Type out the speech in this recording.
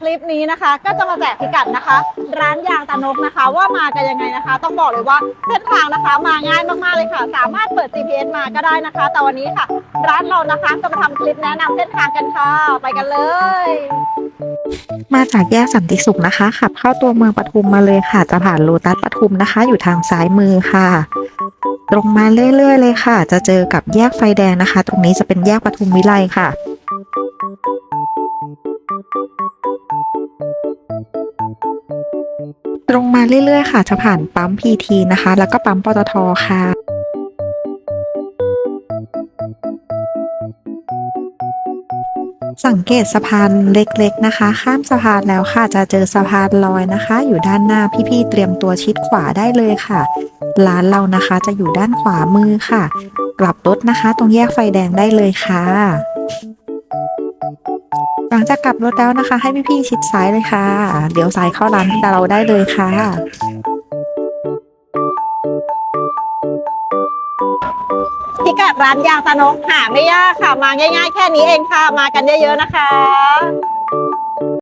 คลิปนี้นะคะ ก็จะมาแจกพิกัดนะคะ ร้านยางตานกนะคะ ว่ามากันยังไงนะคะ ต้องบอกเลยว่าเส้นทางนะคะมาง่ายมากๆเลยค่ะ สามารถเปิด GPS มาก็ได้นะคะ แต่วันนี้ค่ะ ร้านเรานะคะจะมาทำคลิปแนะนำเส้นทางกันค่ะ ไปกันเลย มาจากแยกสันติสุขนะคะขับเข้าตัวเมืองปทุมมาเลยค่ะจะผ่านโลตัสปทุมนะคะ อยู่ทางซ้ายมือค่ะ ตรงมาเรื่อยๆเลยค่ะ จะเจอกับแยกไฟแดงนะคะ ตรงนี้จะเป็นแยกปทุมวิไลค่ะ ตรงมาเรื่อยๆ ค่ะ จะผ่านปั๊มพีทีนะคะ แล้วก็ปั๊มปตทค่ะ สังเกตสะพานเล็กๆนะคะ ข้ามสะพานแล้วค่ะ จะเจอสะพานลอยนะคะ อยู่ด้านหน้าพี่ๆเตรียมตัวชิดขวาได้เลยค่ะ ร้านเรานะคะจะอยู่ด้านขวามือค่ะ กลับรถนะคะ ตรงแยกไฟแดงได้เลยค่ะ หลังจากกลับรถแล้วนะคะ ให้พี่ๆชิดซ้ายเลยค่ะ เดี๋ยวซ้ายเข้าร้านเราได้เลยค่ะพิกัดร้านยางตานกหาไม่ยากค่ะมาง่าย ๆ แค่นี้เองค่ะมากันเยอะๆนะคะ